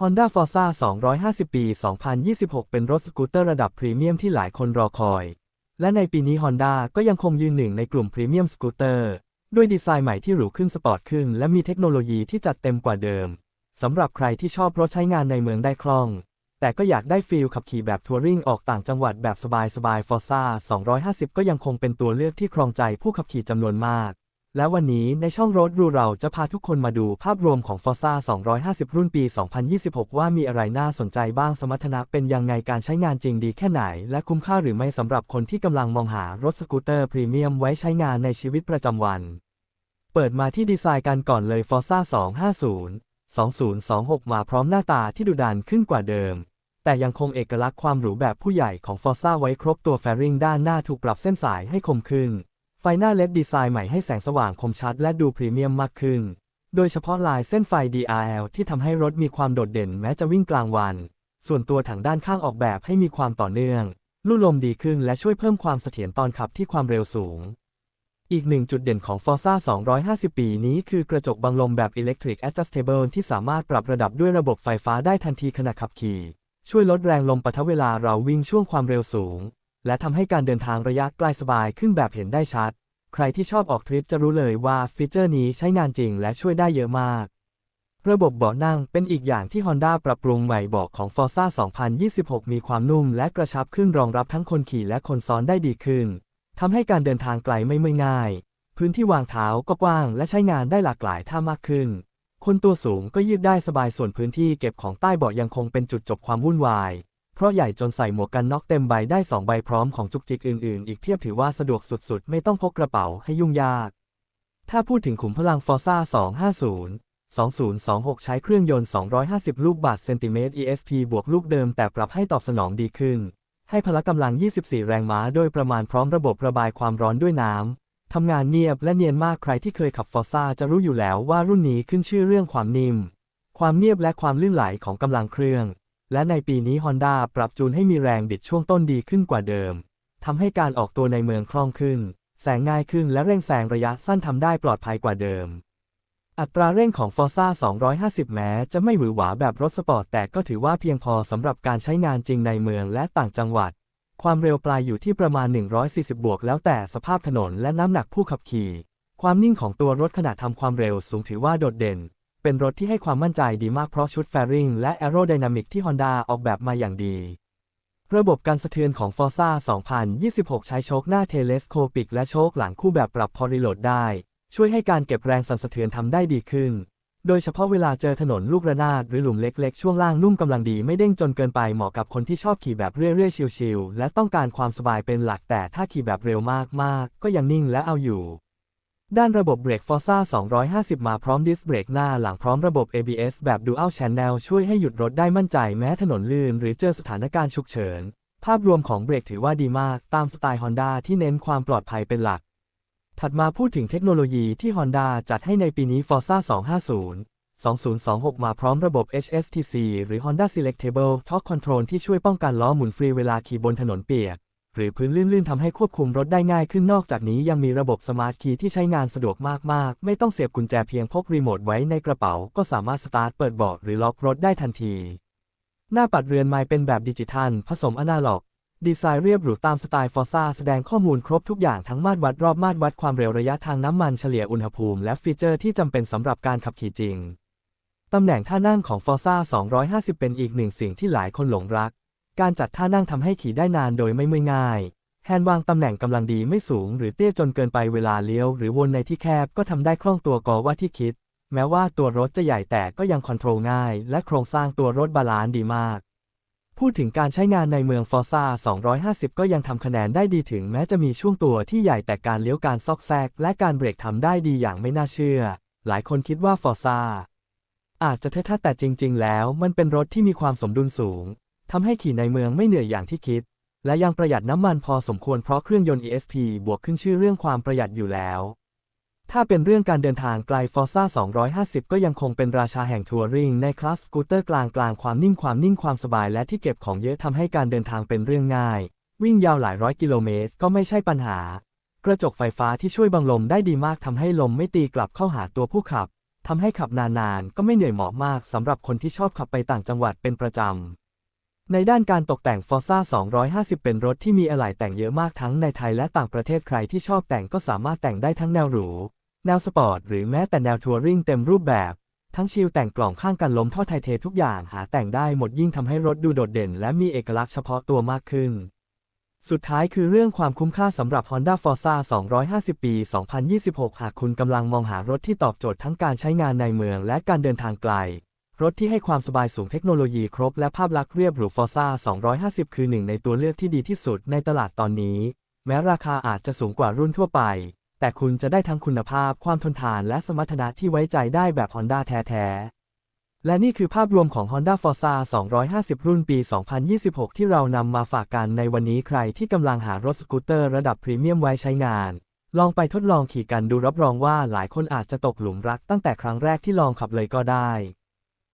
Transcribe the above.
Honda Forza 250 ปี 2026 เป็นรถสกูตเตอร์ระดับพรีเมียมที่หลายคนรอคอย และในปีนี้ Honda ก็ยังคงยืนหนึ่งในกลุ่มพรีเมียมสกูตเตอร์ ด้วยดีไซน์ใหม่ที่หรูขึ้นสปอร์ตขึ้น และมีเทคโนโลยีที่จัดเต็มกว่าเดิม สำหรับใครที่ชอบรถใช้งานในเมืองได้คล่อง แต่ก็อยากได้ฟีลขับขี่แบบทัวริงออกต่างจังหวัดแบบสบายๆ Forza 250 ก็ยังคงเป็นตัวเลือกที่ครองใจผู้ขับขี่จำนวนมาก และวันนี้ในช่องรถรูเราจะพาทุกคนมาดูภาพรวมของ Forza 250 รุ่นปี 2026 ว่ามีอะไรน่าสนใจบ้างสมรรถนะเป็นยังไงการใช้งานจริงดีแค่ไหน และคุ้มค่าหรือไม่สำหรับคนที่กำลังมองหารถสกูตเตอร์พรีเมียมไว้ใช้งานในชีวิตประจำวัน เปิดมาที่ดีไซน์กันก่อนเลย Forza 250 2026 มาพร้อมหน้าตาที่ดุดันขึ้นกว่าเดิม แต่ยังคงเอกลักษณ์ความหรูแบบผู้ใหญ่ของ Forza ไว้ครบตัวแฟริงด้านหน้าถูกปรับเส้นสายให้คมขึ้น ไฟหน้าเล็ดดีไซน์ใหม่ให้แสงสว่างคมชัดและดูพรีเมียมมากขึ้น โดยเฉพาะลายเส้นไฟ DRL ที่ทำให้รถมีความโดดเด่นแม้จะวิ่งกลางวัน ส่วนตัวถังด้านข้างออกแบบให้มีความต่อเนื่อง ลู่ลมดีขึ้นและช่วยเพิ่มความเสถียรตอนขับที่ความเร็วสูง อีกหนึ่งจุดเด่นของ Forza 250 ปีนี้คือกระจกบังลมแบบ Electric Adjustable ที่สามารถปรับระดับด้วยระบบไฟฟ้าได้ทันทีขณะขับขี่ ช่วยลดแรงลมปะทะเวลาเราวิ่งช่วงความเร็วสูง และทำให้การเดินทางระยะไกลสบายขึ้นแบบเห็นได้ชัด ใครที่ชอบออกทริปจะรู้เลยว่าฟีเจอร์นี้ใช้งานจริงและช่วยได้เยอะมาก ระบบเบาะนั่งเป็นอีกอย่างที่ Honda ปรับปรุงใหม่เบาะของ Forza 2026 มีความนุ่มและกระชับขึ้นรองรับทั้งคนขี่และคนซ้อนได้ดีขึ้นทำให้การเดินทางไกลไม่เมื่อยง่าย พื้นที่วางเท้าก็กว้างและใช้งานได้หลากหลายท่ามากขึ้น คนตัวสูงก็ยืดได้สบายส่วนพื้นที่เก็บของใต้เบาะยังคงเป็นจุดจบความวุ่นวาย เพราะใหญ่จนใส่หมวกกันน็อกเต็มใบได้2ใบพร้อมของจุกจิกอื่นๆ อีกเพียบถือว่าสะดวกสุดๆ ไม่ต้องพกกระเป๋าให้ยุ่งยาก ถ้าพูดถึงขุมพลัง Forza 250 2026 ใช้เครื่องยนต์ 250 ลูกบาศก์เซนติเมตร ESP บวกลูกเดิมแต่ปรับให้ตอบสนองดีขึ้น ให้พละกำลัง 24 แรงม้าโดยประมาณพร้อมระบบระบายความร้อนด้วยน้ำ ทำงานเนียบและเนียนมากใครที่เคยขับ Forza จะรู้อยู่แล้วว่ารุ่นนี้ขึ้นชื่อเรื่องความนิ่ม ความเนียบและความลื่นไหลของกำลังเครื่อง และในปีนี้ Honda ปรับจูนให้มีแรงบิดช่วงต้นดีขึ้นกว่าเดิม ทำให้การออกตัวในเมืองคล่องขึ้น แสงง่ายขึ้นและเร่งแซงระยะสั้นทำได้ปลอดภัยกว่าเดิม อัตราเร่งของ Forza 250 แม้จะไม่หวือหวาแบบรถสปอร์ตแต่ก็ถือว่าเพียงพอสำหรับการใช้งานจริงในเมืองและต่างจังหวัด ความเร็วปลายอยู่ที่ประมาณ 140 บวก แล้วแต่สภาพถนนและน้ำหนักผู้ขับขี่ ความนิ่งของตัวรถขณะทำความเร็วสูงถือว่าโดดเด่น เป็นรถที่ให้ความมั่นใจดีมากเพราะชุดแฟริงและแอโรไดนามิกที่ Honda ออกแบบมาอย่างดี ระบบการสะเทือนของ Forza 2026 ใช้โชคหน้าเทเลสโคปิกและโชคหลังคู่แบบปรับพอริโหลดได้ ช่วยให้การเก็บแรงสั่นสะเทือนทำได้ดีขึ้น โดยเฉพาะเวลาเจอถนนลูกระนาดหรือหลุมเล็กๆ ช่วงล่างนุ่มกำลังดีไม่เด้งจนเกินไปเหมาะกับคนที่ชอบขี่แบบเรื่อยๆ ชิลๆ และต้องการความสบายเป็นหลักแต่ถ้าขี่แบบเร็วมากๆ ก็ยังนิ่งและเอาอยู่ ด้านระบบเบรก Forza 250 มาพร้อมดิสเบรกหน้าหลังพร้อมระบบ ABS แบบ Dual Channel ช่วยให้หยุดรถได้มั่นใจแม้ถนนลื่นหรือเจอสถานการณ์ฉุกเฉิน ภาพรวมของเบรกถือว่าดีมากตามสไตล์ Honda ที่เน้นความปลอดภัยเป็นหลัก ถัดมาพูดถึงเทคโนโลยีที่ Honda จัดให้ในปีนี้ Forza 250 2026 มาพร้อมระบบ HSTC หรือ Honda Selectable Torque Control ที่ช่วยป้องกันล้อหมุนฟรีเวลาขี่บนถนนเปียก หรือพื้นลื่นๆทำให้ควบคุมรถได้ง่ายขึ้นนอกจากนี้ยังมีระบบสมาร์ทคีย์ที่ใช้งานสะดวกมากๆ ไม่ต้องเสียบกุญแจเพียงพกรีโมทไว้ในกระเป๋า ก็สามารถสตาร์ทเปิดเบาะหรือล็อกรถได้ทันที หน้าปัดเรือนไม้เป็นแบบดิจิทัล ผสมอนาล็อก ดีไซน์เรียบหรูตามสไตล์ฟอร์ซ่าแสดงข้อมูลครบทุกอย่างทั้งมาตรวัดรอบมาตรวัดความเร็วระยะทางน้ำมันเฉลี่ยอุณหภูมิและฟีเจอร์ที่จำเป็นสำหรับการขับขี่จริงตำแหน่งท่านั่งของ Forza 250 เป็นอีกหนึ่งสิ่งที่หลายคนหลงรัก การจัดท่านั่งทำให้ขี่ได้นานโดยไม่เมื่อยง่าย แฮนด์วางตำแหน่งกำลังดีไม่สูงหรือเตี้ยจนเกินไปเวลาเลี้ยวหรือวนในที่แคบก็ทำได้คล่องตัวกว่าว่าที่คิด แม้ว่าตัวรถจะใหญ่แต่ก็ยังคอนโทรลง่าย และโครงสร้างตัวรถบาลานซ์ดีมาก พูดถึงการใช้งานในเมือง Forza 250 ก็ยังทำคะแนนได้ดีถึงแม้จะมีช่วงตัวที่ใหญ่แต่การเลี้ยวการซอกแซก และการเบรกทำได้ดีอย่างไม่น่าเชื่อ หลายคนคิดว่า Forza อาจจะเท่ๆแต่จริง ๆ แล้วมันเป็นรถที่มีความสมดุลสูง ทำให้ขี่ในเมืองไม่เหนื่อยอย่างที่คิด และยังประหยัดน้ำมันพอสมควรเพราะเครื่องยนต์ ESP บวกขึ้นชื่อเรื่องความประหยัดอยู่แล้ว ถ้าเป็นเรื่องการเดินทางไกล Forza 250 ก็ยังคงเป็นราชาแห่งทัวริงในคลาสสกูตเตอร์กลางกลางความนิ่มความนิ่งความสบายและที่เก็บของเยอะทำให้การเดินทางเป็นเรื่องง่าย วิ่งยาวหลายร้อยกิโลเมตรก็ไม่ใช่ปัญหา กระจกไฟฟ้าที่ช่วยบังลมได้ดีมากทำให้ลมไม่ตีกลับเข้าหาตัวผู้ขับทำให้ขับนานๆก็ไม่เหนื่อยหมาะมากสำหรับคนที่ชอบขับไปต่างจังหวัดเป็นประจำ ในด้านการตกแต่ง Forza 250 เป็นรถที่มีอะไหล่แต่งเยอะมากทั้งในไทยและต่างประเทศใครที่ชอบแต่งก็สามารถแต่งได้ทั้งแนวหรู แนวสปอร์ตหรือแม้แต่แนวทัวริงเต็มรูปแบบ ทั้งชิลแต่งกล่องข้างกันล้มท่อไทเททุกอย่างหาแต่งได้หมดยิ่งทำให้รถดูโดดเด่น และมีเอกลักษณ์เฉพาะตัวมากขึ้น สุดท้ายคือเรื่องความคุ้มค่าสำหรับ Honda Forza 250 ปี 2026 หากคุณกำลังมองหารถที่ตอบโจทย์ทั้งการใช้งานในเมืองและการเดินทางไกล รถที่ให้ความสบายสูงเทคโนโลยีครบและภาพลักษณ์เรียบหรู Forza 250 คือหนึ่งในตัวเลือกที่ดีที่สุดในตลาดตอนนี้ แม้ราคาอาจจะสูงกว่ารุ่นทั่วไป แต่คุณจะได้ทั้งคุณภาพ ความทนทาน และสมรรถนะที่ไว้ใจได้แบบ Honda แท้ๆ และนี่คือภาพรวมของ Honda Forza 250 รุ่นปี 2026 ที่เรานำมาฝากกันในวันนี้ใครที่กำลังหารถสกูตเตอร์ระดับพรีเมียมไว้ใช้งานลองไปทดลองขี่กันดูรับรองว่าหลายคนอาจจะตกหลุมรักตั้งแต่ครั้งแรกที่ลองขับเลยก็ได้